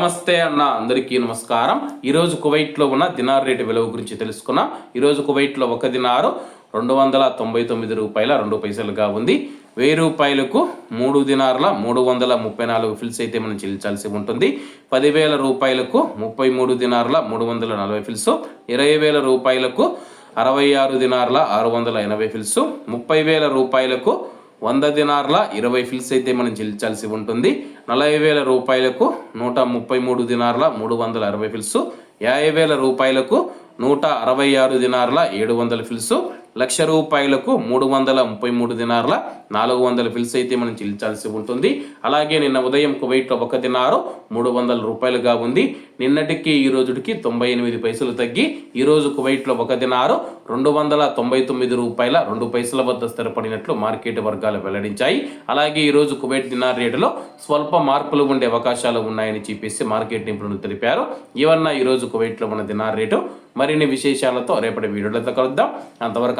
నమస్తే అన్న అందరికీ నమస్కారం. ఈరోజు కువైట్లో ఉన్న దినార్ రేటు విలువ గురించి తెలుసుకున్నాం. ఈరోజు కువైట్లో ఒక దినారు రెండు వందల తొంభై తొమ్మిది రూపాయల రెండు పైసలుగా ఉంది. వెయ్యి రూపాయలకు మూడు దినార్ల మూడు వందల ముప్పై నాలుగు ఫిల్స్ అయితే మనం చెల్లించాల్సి ఉంటుంది. పదివేల రూపాయలకు ముప్పై మూడు దినార్ల మూడు వందల నలభై ఫిల్స్ ఇరవై వేల రూపాయలకు అరవై ఆరు దినార్ల ఆరు వందల ఎనభై ఫిల్స్ ముప్పై వేల రూపాయలకు వంద దినార్ల ఇరవై ఫిల్స్ అయితే మనం చెల్లించాల్సి ఉంటుంది. నలభై వేల రూపాయలకు నూట ముప్పై మూడు దినార్ల మూడు వందల అరవై ఫిల్స్. యాభై వేల రూపాయలకు నూట అరవై ఆరు దినార్ల ఏడు వందల ఫిల్స్. లక్ష రూపాయలకు మూడు వందల ముప్పై మూడు దినార్ల నాలుగు వందల ఫిల్స్ అయితే మనం చెల్లించాల్సి ఉంటుంది. అలాగే నిన్న ఉదయం కువైట్లో ఒక దినారు మూడు వందల రూపాయలుగా ఉంది. నిన్నటికి ఈ రోజుకి తొంభై ఎనిమిది పైసలు తగ్గి ఈరోజు కువైట్లో ఒక దినారు రెండు వందల తొంభై తొమ్మిది రూపాయల రెండు పైసల వద్ద స్థిరపడినట్లు మార్కెట్ వర్గాలు వెల్లడించాయి. అలాగే ఈరోజు కువైట్ దినార్ రేటులో స్వల్ప మార్పులు ఉండే అవకాశాలు ఉన్నాయని చెప్పేసి మార్కెట్ నిపుణులు తెలిపారు. ఇవన్న ఈరోజు కువైట్లో ఉన్న దినార్ రేటు మరిన్ని విశేషాలతో రేపటి వీడియోలతో కలుద్దాం. అంతవరకు